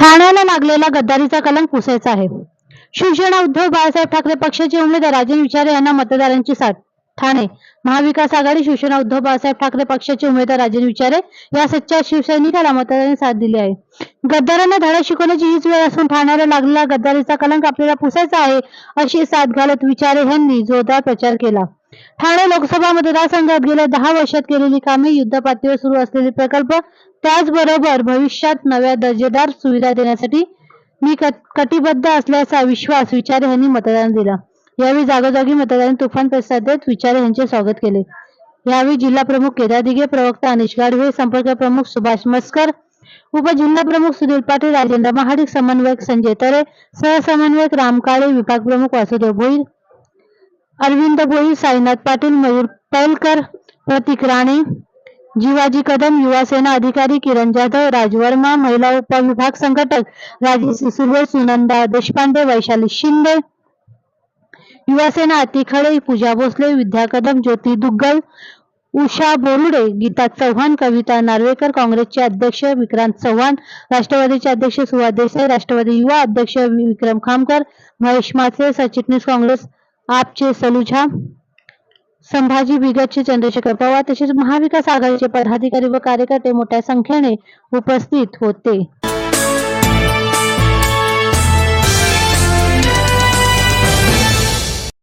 ठाण्याला लागलेला गद्दारीचा कलंक पुसायचा आहे. शिवसेना उद्धव बाळासाहेब ठाकरे पक्षाचे उमेदवार राजन विचारे यांना मतदारांची साथ. ठाणे महाविकास आघाडी शिवसेना उद्धव बाळासाहेब ठाकरे पक्षाचे उमेदवार राजन विचारे या सच्च्या शिवसैनिकाला मतदारांनी साथ दिली आहे. गद्दारांना धडा शिकवण्याची हीच वेळ असून ठाण्याला लागलेला गद्दारीचा कलंक आपल्याला पुसायचा आहे अशी साथ घालत विचारे यांनी जोरदार प्रचार केला. ठाणे लोकसभा मतदारसंघात गेल्या दहा वर्षात केलेली कामे युद्धपातळीवर सुरू असलेले प्रकल्प त्याचबरोबर भविष्यात नव्या दर्जेदार सुविधा देण्यासाठी मी कटिबद्ध असल्याचा विश्वास विचारे यांनी मतदान दिला. यावेळी जागोजागी मतदारांनी तुफान प्रसाद देत विचारे यांचे स्वागत केले. यावेळी जिल्हा प्रमुख केदार दिघे प्रवक्ता अनिश गाढवे संपर्क प्रमुख सुभाष मस्कर उपजिल्हा प्रमुख सुनील पाटील राजेंद्र महाडिक समन्वयक संजय तरे सहसमन्वयक राम काळे विभाग प्रमुख वासुदेव भोईर अरविंद भोईर साईनाथ पाटील मयूर पैलकर प्रतीक राणे जीवाजी कदम युवा सेना अधिकारी किरण जाधव राजवर्मा महिला उपविभाग संघटक राजेश सिसुर्वे सुनंदा देशपांडे वैशाली शिंदे युवा सेना अतिखळे पूजा भोसले विद्या कदम ज्योती दुग्गल उषा बोरुडे गीता चव्हाण कविता नार्वेकर काँग्रेसचे अध्यक्ष विक्रांत चव्हाण राष्ट्रवादीचे अध्यक्ष सुभाष देसाई राष्ट्रवादी युवा अध्यक्ष विक्रम खामकर महेश मासे सरचिटणीस काँग्रेस आपचे सलुझा संभाजी बिगतचे चंद्रशेखर पवार तसेच महाविकास आघाडीचे पदाधिकारी व कार्यकर्ते मोठ्या संख्येने उपस्थित होते.